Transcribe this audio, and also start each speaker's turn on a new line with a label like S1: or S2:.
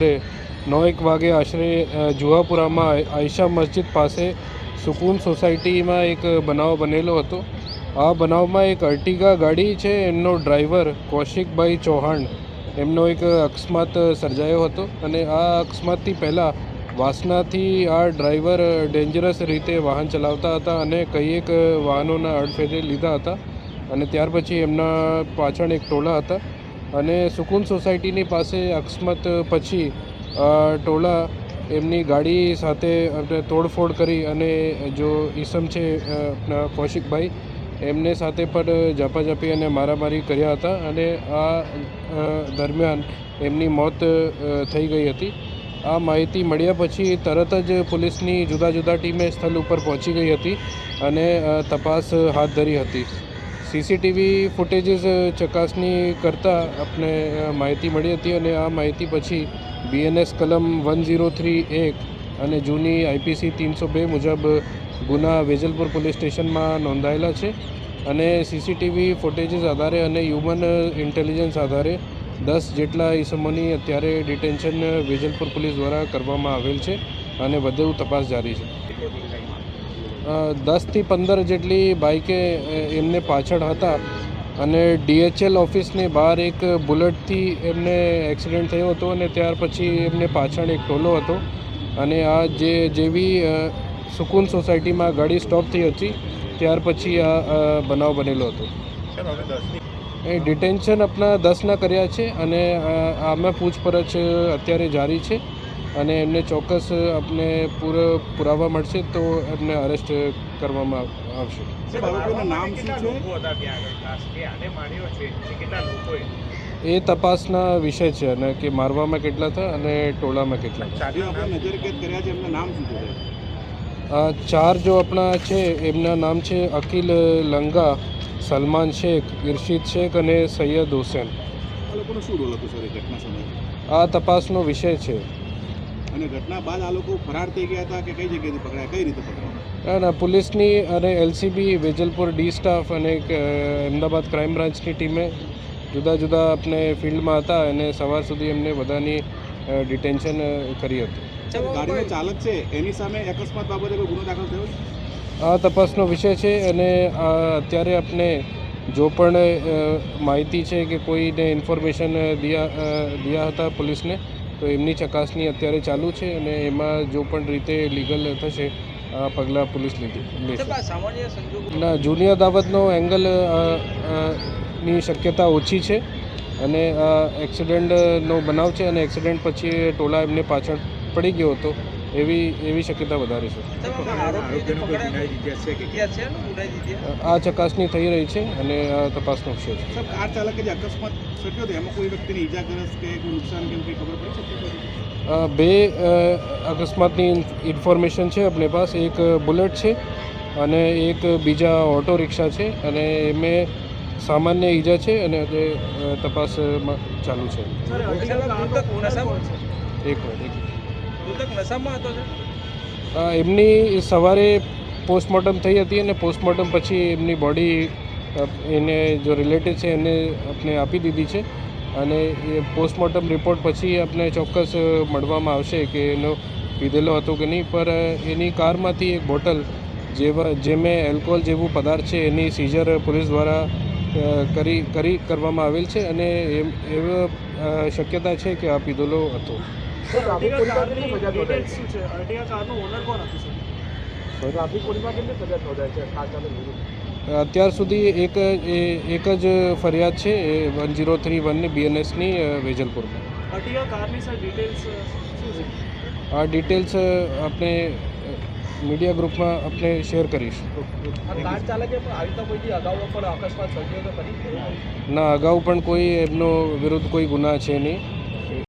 S1: નવ એક વાગે આશરે જુહાપુરામાં આયશા મસ્જિદ પાસે સુકૂન સોસાયટીમાં એક બનાવ બનેલો હતો. આ બનાવમાં એક અર્ટિગા ગાડી છે, એમનો ડ્રાઈવર કૌશિકભાઈ ચૌહાણ. એમનો એક અકસ્માત સર્જાયો હતો અને આ અકસ્માતથી પહેલાં વાસનાથી આ ડ્રાઈવર ડેન્જરસ રીતે વાહન ચલાવતા હતા અને કઈ એક વાહનોના અડફેટે લીધા હતા અને ત્યાર પછી એમના પાછળ એક ટોળા હતા. અને સુકૂન સોસાયટીની પાસે અકસ્માત પછી ટોળા એમની ગાડી સાથે તોડફોડ કરી અને જો ઈસમ છે આપણા કૌશિકભાઈ, એમને સાથે પણ ઝાપાઝાપી અને મારામારી કર્યા હતા અને આ દરમિયાન એમની મોત થઈ ગઈ હતી. આ માહિતી મળ્યા પછી તરત જ પોલીસની જુદા જુદા ટીમે સ્થળ ઉપર પહોંચી ગઈ હતી અને તપાસ હાથ ધરી હતી. સીસીટીવી ફૂટેજીસ ચકાસણી કરતાં આપણે માહિતી મળી હતી અને આ માહિતી પછી બીએનએસ કલમ વન ઝીરો થ્રી એક અને જૂની આઈપીસી ત્રણસો બે મુજબ ગુના વેજલપુર પોલીસ સ્ટેશનમાં નોંધાયેલા છે અને સીસીટીવી ફૂટેજીસ આધારે અને હ્યુમન ઇન્ટેલિજન્સ આધારે દસ જેટલા ઈસમોની અત્યારે ડિટેન્શન વેજલપુર પોલીસ દ્વારા કરવામાં આવેલ છે અને વધુ તપાસ જારી છે. દસથી પંદર જેટલી બાઇકે એમને પાછળ હતા અને ડીએચએલ ઓફિસની બહાર એક બુલેટથી એમને એક્સિડન્ટ થયો હતો અને ત્યાર પછી એમને પાછળ એક ટોલો હતો અને આ જે જેવી સુકૂન સોસાયટીમાં ગાડી સ્ટોપ થઈ હતી ત્યાર પછી આ બનાવ બનેલો હતો. એ ડિટેન્શન આપણા દસના કર્યા છે અને આમાં પૂછપરછ અત્યારે જારી છે. અને એમને ચોક્કસ આપને પૂરો પુરાવા મળશે તો એમને અરેસ્ટ કરવામાં આવશે.
S2: સાહેબ આરોપીઓના નામ શું
S3: કેટલા
S2: છે?
S3: લોકો હતા ત્યાં આગળ? ખાસ કે આને માર્યો છે? એ કેટલા લોકોએ
S1: એ? તપાસના વિષય છે અને કે મારવામાં કેટલા થયા અને ટોળામાં કેટલા હતા.
S2: જે આપણે નજર કેદ કર્યા છે એમના નામ શું છે સાહેબ?
S1: આ ચાર જો આપણા છે એમના નામ છે અકિલ લંગા સલમાન શેખ ઇર્શિદ શેખ અને સૈયદ હુસેન.
S2: આ
S1: તપાસનો વિષય છે.
S2: અને ઘટના બાદ આ લોકો ફરાર થઈ ગયા હતા કે કઈ જગ્યાએથી પકડાયા? કઈ રીતે પકડાયા?
S1: ના પોલીસની અને એલસીબી વેજલપુર ડી સ્ટાફ અને અમદાવાદ ક્રાઇમ બ્રાન્ચની ટીમે જુદા જુદા આપણે ફિલ્ડમાં હતા અને સવાર સુધી એમને બધાની ડિટેન્શન કરી હતી.
S2: ગાડીનો ચાલક છે એની સામે અકસ્માત બાબતે કોઈ ગુનો દાખલ થયો
S1: આ તપાસનો વિષય છે અને અત્યારે આપણે જો પણ માહિતી છે કે કોઈને ઇન્ફોર્મેશન દિયા દિયા હતા પોલીસને તો એમની ચકાસણી અત્યારે ચાલુ છે અને એમાં જો પણ રીતે લીગલ થશે આ પગલાં પોલીસ લીધી ના જૂની અદાવતનો એંગલની શક્યતા ઓછી છે અને એક્સિડન્ટનો બનાવ છે અને એક્સિડન્ટ પછી ટોલા એમને પાછળ પડી ગયો હતો. એવી એવી શક્યતા વધારે છે. આ ચકાસણી થઈ રહી છે અને આ તપાસનો વિષય છે.
S2: કાર ચાલકે જે અકસ્માત સર્જ્યો હતો એમાં કોઈ વ્યક્તિને ઈજાગ્રસ્ત કે કોઈ નુકસાન કે કંઈ ખબર પડી શકતી
S1: બે અકસ્માતની ઇન્ફોર્મેશન છે આપણી પાસે. એક બુલેટ છે અને એક બીજા ઓટો રિક્ષા છે અને એમાં સામાન્ય ઈજા છે અને તપાસમાં ચાલુ છે. એક મિનિટ એક
S3: નશામાં હતો
S1: એમની સવારે પોસ્ટમોર્ટમ થઈ હતી અને પોસ્ટમોર્ટમ પછી એમની બોડી એને જો રિલેટેડ છે એને આપણે આપી દીધી છે અને એ પોસ્ટમોર્ટમ રિપોર્ટ પછી આપણે ચોક્કસ મળવામાં આવશે કે એનો પીધેલો હતો કે નહીં. પર એની કારમાંથી એક બોટલ જેવા જેમે એલ્કોહોલ જેવું પદાર્થ છે એની સીઝર પોલીસ દ્વારા કરી કરી કરવામાં આવેલ છે અને એમ, એવો શક્યતા છે કે આ પીધેલો હતો. અત્યાર સુધી એક એ- એક જ ફરિયાદ છે એ વન ઝીરો થ્રી વનની બીએનએસની વેજલપુરમાં. આ ડિટેલ્સ આપણે મીડિયા ગ્રુપમાં આપણે શેર કરીશ. ના અગાઉ પણ કોઈ એમનો વિરુદ્ધ કોઈ ગુના છે નહીં.